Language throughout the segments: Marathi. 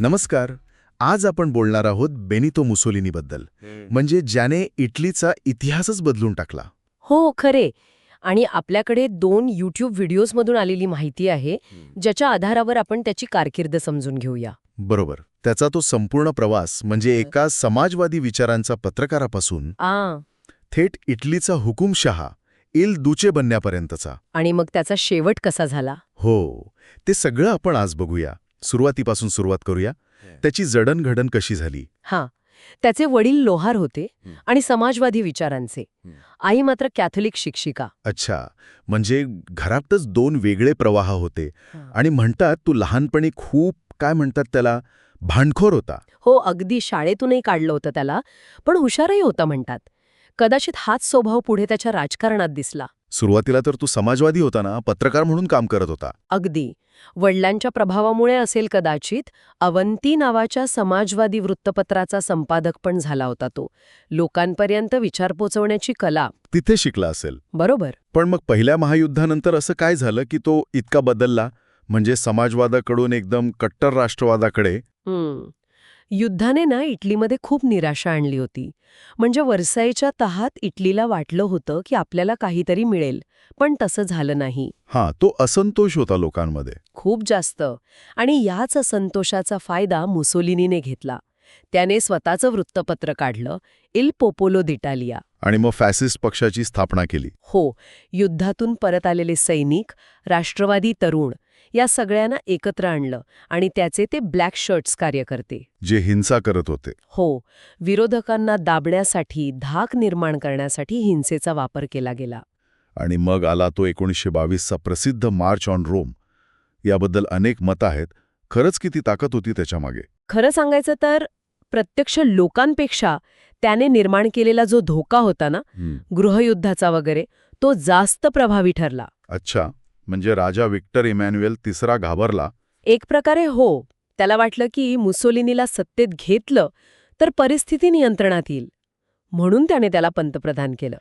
नमस्कार. आज आपण बोलणार आहोत बेनितो मुसोलिनीबद्दल. म्हणजे ज्याने इटलीचा इतिहासच बदलून टाकला. हो खरे. आणि आपल्याकडे दोन यूट्यूब व्हिडिओजमधून आलेली माहिती आहे ज्याच्या आधारावर आपण त्याची कारकीर्द समजून घेऊया. बरोबर. त्याचा तो संपूर्ण प्रवास म्हणजे एका समाजवादी विचारांचा पत्रकारापासून आ. थेट इटलीचा हुकुमशहा इल दुचे बनण्यापर्यंतचा. आणि मग त्याचा शेवट कसा झाला? हो. ते सगळं आपण आज बघूया. सुरुवातीपासून सुरुवात करूया. त्याची जडणघडण कशी झाली? हां. त्याचे वडील लोहार होते. आणि समाजवादी विचारांचे. आई मात्र कॅथोलिक शिक्षिका. अच्छा. म्हणजे घरातच दोन वेगळे प्रवाह होते. आणि म्हणतात तू लहानपणी खूप काय म्हणतात त्याला भांडखोर होता. हो अगदी शाळेतूनही काढलं होतं त्याला पण हुशारही होता म्हणतात. कदाचित हाच स्वभाव पुढे त्याच्या राजकारणात दिसला. सुरुवातीला तर तू समाजवादी होता ना पत्रकार म्हणून काम करत होता. अगदी. वडिलांच्या प्रभावामुळे असेल कदाचित अवंती नावाच्या समाजवादी वृत्तपत्राचा संपादक पण झाला होता तो. लोकांपर्यंत विचार पोचवण्याची कला. तिथे शिकला असेल. बरोबर. पण मग पहिल्या महायुद्धानंतर असं काय झालं की तो इतका बदलला? म्हणजे समाजवादाकडून एकदम कट्टर राष्ट्रवादाकडे? हम्म. युद्धाने ना इटलीमध्ये खूप निराशा आणली होती. म्हणजे वर्साईच्या तहात इटलीला वाटलं होतं की आपल्याला काहीतरी मिळेल पण तसं झालं नाही. हां तो असंतोष होता लोकांमध्ये. खूप जास्त. आणि याच असंतोषाचा फायदा मुसोलिनीने घेतला. त्याने स्वतःचं वृत्तपत्र काढलं इल पोपोलो दिटालिया. आणि मग फॅसिस्ट पक्षाची स्थापना केली. हो युद्धातून परत आलेले सैनिक राष्ट्रवादी तरुण या सगळ्यांना एकत्र आणलं आणि त्याचे ते ब्लॅक शर्ट्स कार्यकर्ते जे हिंसा करत होते. हो विरोधकांना दाबण्यासाठी धाक निर्माण करण्यासाठी हिंसेचा वापर केला गेला. आणि मग आला तो एकोणीसशे बावीसचा प्रसिद्ध मार्च ऑन रोम. याबद्दल अनेक मतं आहेत. खरंच किती ताकद होती त्याच्यामागे खरं सांगायचं तर प्रत्यक्ष लोकांपेक्षा त्याने निर्माण केलेला जो धोका होता ना. गृहयुद्धाचा वगैरे तो जास्त प्रभावी ठरला. अच्छा. म्हणजे राजा विक्टर इमॅन्युएल तिसरा घाबरला. एक प्रकारे हो त्याला वाटलं की मुसोलिनीला सत्तेत घेतलं तर परिस्थिती नियंत्रणात येईल. म्हणून त्याने त्याला पंतप्रधान केलं.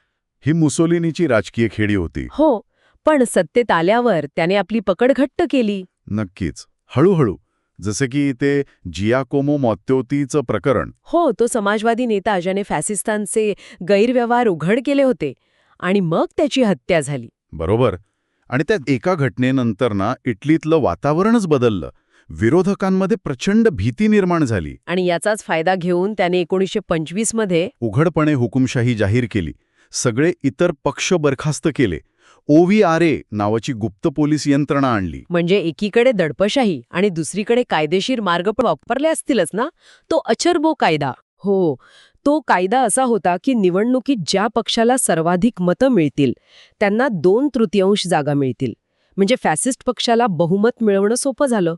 ही मुसोलिनीची राजकीय खेळी होती. हो पण सत्तेत आल्यावर त्याने आपली पकड घट्ट केली. नक्कीच. हळूहळू जसे की ते जियाकोमो मॉत्योतीचं प्रकरण. हो तो समाजवादी नेता ज्याने फॅसिस्तानचे गैरव्यवहार उघड केले होते आणि मग त्याची हत्या झाली. बरोबर. आणि त्या एका घटनेनंतर ना इटलीतलं वातावरणच बदललं. विरोधकांमध्ये प्रचंड भीती निर्माण झाली. आणि याचाच फायदा घेऊन त्याने एकोणीसशे पंचवीसमध्ये उघडपणे हुकुमशाही जाहीर केली. सगळे इतर पक्ष बरखास्त केले. ओव्हीआरए नावाची गुप्त पोलीस यंत्रणा आणली. म्हणजे एकीकडे दडपशाही आणि दुसरीकडे कायदेशीर मार्ग पण वापरले असतीलच ना? तो अचरबो कायदा. हो. तो कायदा असा होता की निवडणुकीत ज्या पक्षाला सर्वाधिक मतं मिळतील त्यांना दोन तृतीयांश जागा मिळतील. म्हणजे फॅसिस्ट पक्षाला बहुमत मिळवणं सोपं झालं.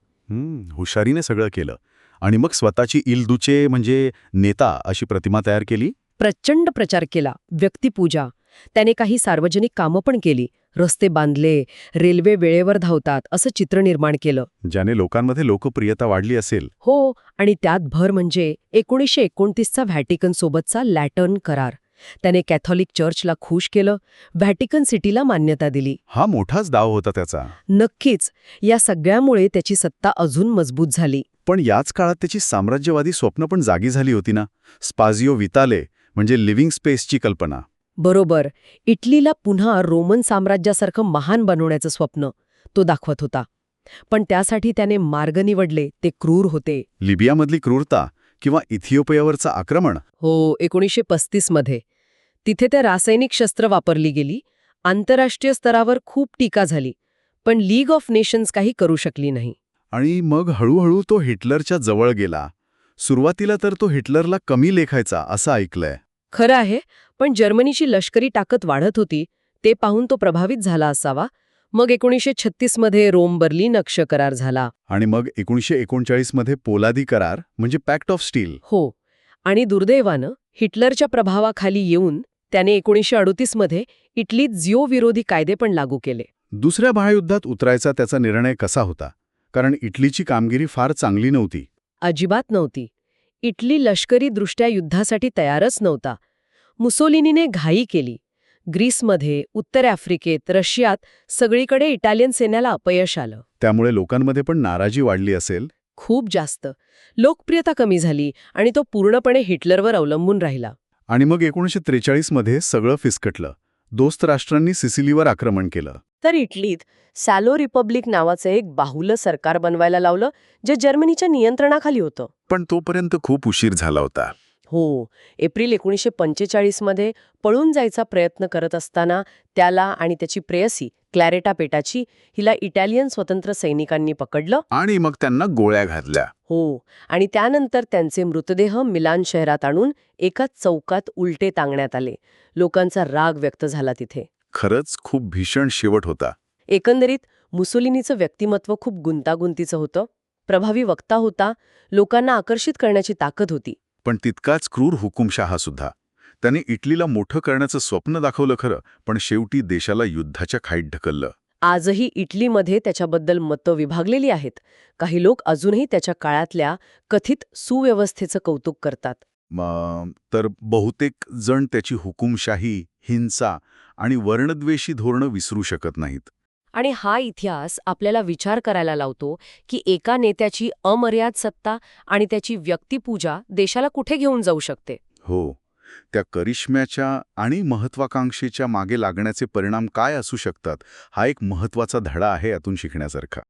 हुशारीने सगळं केलं. आणि मग स्वतःची इलदुचे म्हणजे नेता अशी प्रतिमा तयार केली? प्रचंड प्रचार केला. व्यक्तिपूजा त्याने काही सार्वजनिक कामं पण केली. रस्ते बांधले रेल्वे वेळेवर धावतात असं चित्र निर्माण केलं. ज्याने लोकांमध्ये लोकप्रियता वाढली असेल. हो आणि त्यात भर म्हणजे एकोणीसशे एकोणतीसचा व्हॅटिकन सोबतचा लॅटर्न करार. त्याने कॅथॉलिक चर्चला खुश केलं व्हॅटिकन सिटीला मान्यता दिली. हा मोठाच दाव होता त्याचा. नक्कीच या सगळ्यामुळे त्याची सत्ता अजून मजबूत झाली. पण याच काळात त्याची साम्राज्यवादी स्वप्न पण जागी झाली होती ना? स्पाझिओ विताले म्हणजे लिव्हिंग स्पेसची कल्पना. बरोबर. इटलीला पुन्हा रोमन साम्राज्यासारखं महान बनवण्याचं स्वप्न तो दाखवत होता. पण त्यासाठी त्याने मार्ग निवडले ते क्रूर होते. लिबियामधली क्रूरता किंवा इथिओपियावरचं आक्रमण? हो एकोणीसशे पस्तीसमध्ये तिथे त्या रासायनिक शस्त्र वापरली गेली आंतरराष्ट्रीय स्तरावर खूप टीका झाली पण लीग ऑफ नेशन्स काही करू शकली नाही. आणि मग हळूहळू तो हिटलरच्या जवळ गेला. सुरुवातीला तर तो हिटलरला कमी लेखायचा असं ऐकलंय. खरं आहे पण जर्मनीची लष्करी ताकद वाढत होती ते पाहून तो प्रभावित झाला असावा. मग एकोणीसशे छत्तीसमध्ये रोम बर्लिन अक्ष करार झाला. आणि मग एकोणीसशे एकोणचाळीसमध्ये पोलादी करार म्हणजे पॅक्ट ऑफ स्टील. हो आणि दुर्दैवानं हिटलरच्या प्रभावाखाली येऊन त्याने एकोणीसशे अडोतीसमध्ये इटलीत जिओ विरोधी कायदे पण लागू केले. दुसऱ्या महायुद्धात उतरायचा त्याचा निर्णय कसा होता? कारण इटलीची कामगिरी फार चांगली नव्हती. अजिबात नव्हती. इटली लष्करीदृष्ट्या युद्धासाठी तयारच नव्हता. मुसोलिनीने घाई केली. ग्रीसमध्ये उत्तर आफ्रिकेत रशियात सगळीकडे इटालियन सैन्याला अपयश आलं. त्यामुळे लोकांमध्ये पण नाराजी वाढली असेल? खूप जास्त. लोकप्रियता कमी झाली आणि तो पूर्णपणे हिटलरवर अवलंबून राहिला. आणि मग एकोणीसशे त्रेचाळीसमध्ये सगळं फिसकटलं. दोस्त राष्ट्रांनी सिसिलीवर आक्रमण केलं. तर इटलीत सॅलो रिपब्लिक नावाचं एक बाहुलं सरकार बनवायला लावलं जे जर्मनीच्या नियंत्रणाखाली होतं. पण तोपर्यंत खूप उशीर झाला होता. हो एप्रिल एकोणीसशे पंचेचाळीसमध्ये पळून जायचा प्रयत्न करत असताना त्याला आणि त्याची प्रेयसी क्लॅरेटा पेटाची हिला इटालियन स्वतंत्र सैनिकांनी पकडलं. आणि मग त्यांना गोळ्या घातल्या. हो आणि त्यानंतर त्यांचे मृतदेह मिलान शहरात आणून एका चौकात उलटे टांगण्यात आले. लोकांचा राग व्यक्त झाला तिथे. खरंच खूप भीषण शेवट होता. एकंदरीत मुसोलिनीचं व्यक्तिमत्व खूप गुंतागुंतीचं होतं. प्रभावी वक्ता होता लोकांना आकर्षित करण्याची ताकद होती. पण तितकाच क्रूर हुकुमशहा सुद्धा. त्याने इटलीला मोठं करण्याचं स्वप्न दाखवलं खरं पण शेवटी देशाला युद्धाच्या खाईत ढकललं. आजही इटलीमध्ये त्याच्याबद्दल मतं विभागलेली आहेत. काही लोक अजूनही त्याच्या काळातल्या कथित सुव्यवस्थेचं कौतुक करतात. तर बहुतेक जण त्याची हुकुमशाही हिंसा आणि वर्णद्वेषी धोरणं विसरू शकत नाहीत. आणि हा इतिहास आपल्याला विचार करायला लावतो की एका नेत्याची अमर्याद सत्ता आणि त्याची व्यक्तिपूजा देशाला कुठे घेऊन जाऊ शकते? हो. त्या करिश्म्याच्या आणि महत्वाकांक्षेच्या मागे लागण्याचे परिणाम काय असू शकतात हा एक महत्त्वाचा धडा आहे यातून शिकण्यासारखा.